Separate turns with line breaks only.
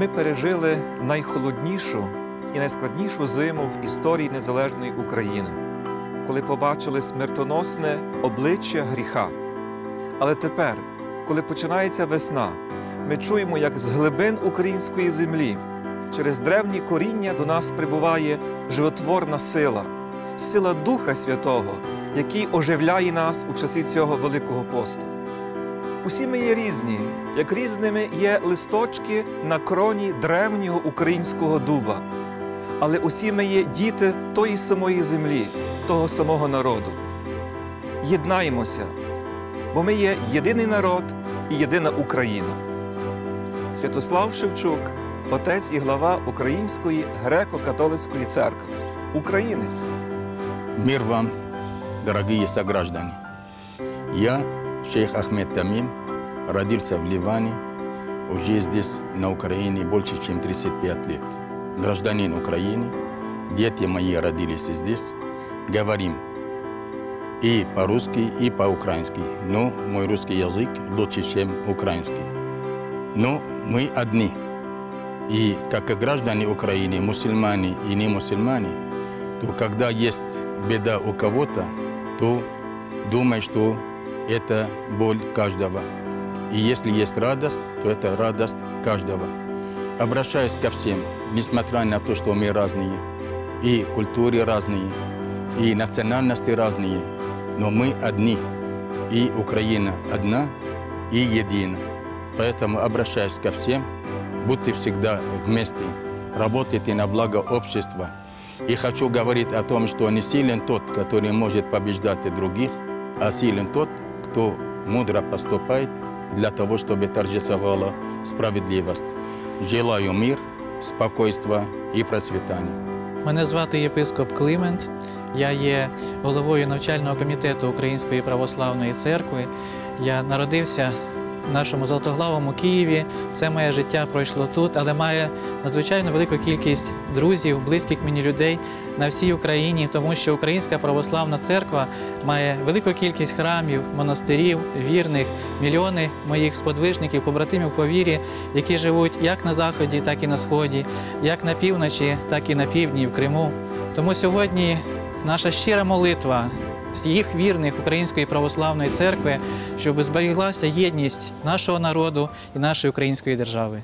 Ми пережили найхолоднішу і найскладнішу зиму в історії незалежної України, коли побачили смертоносне обличчя гріха. Але тепер, коли починається весна, ми чуємо, як з глибин української землі через древні коріння до нас прибуває животворна сила, сила Духа Святого, який оживляє нас у часи цього Великого посту. Усі ми є різні, як різними є листочки на кроні древнього українського дуба. Але усі ми є діти тої самої землі, того самого народу. Єднаємося, бо ми є єдиний народ і єдина Україна. Святослав Шевчук, отець і глава Української греко-католицької церкви, українець.
Мир вам, дорогие сограждане. Я, шейх Ахмед Тамим, родился в Ливане, уже здесь, на Украине, больше, чем 35 лет. Гражданин Украины, дети мои родились здесь. Говорим и по-русски, и по-украински. Но мой русский язык лучше, чем украинский. Но мы одни. И как граждане Украины, мусульмане и не мусульмане, то когда есть беда у кого-то, то думай, что это боль каждого. И если есть радость, то это радость каждого. Обращаюсь ко всем, несмотря на то, что мы разные, и культуры разные, и национальности разные, но мы одни, и Украина одна, и едина. Поэтому обращаюсь ко всем, будьте всегда вместе, работайте на благо общества. И хочу говорить о том, что не силен тот, который может побеждать других, а силен тот, кто мудро поступает для того, чтобы торжествовала справедливость. Желаю мир, спокойства и процветания.
Мене звати єпископ Климент. Я є головою навчального комітету Української православної церкви. Я народився нашому Золотоглавому Києві. Все моє життя пройшло тут, але маю надзвичайно велику кількість друзів, близьких мені людей на всій Україні, тому що Українська православна церква має велику кількість храмів, монастирів, вірних, мільйони моїх сподвижників, побратимів по вірі, які живуть як на заході, так і на сході, як на півночі, так і на півдні, в Криму. Тому сьогодні наша щира молитва всіх вірних Української православної церкви, щоб зберіглася єдність нашого народу і нашої української держави.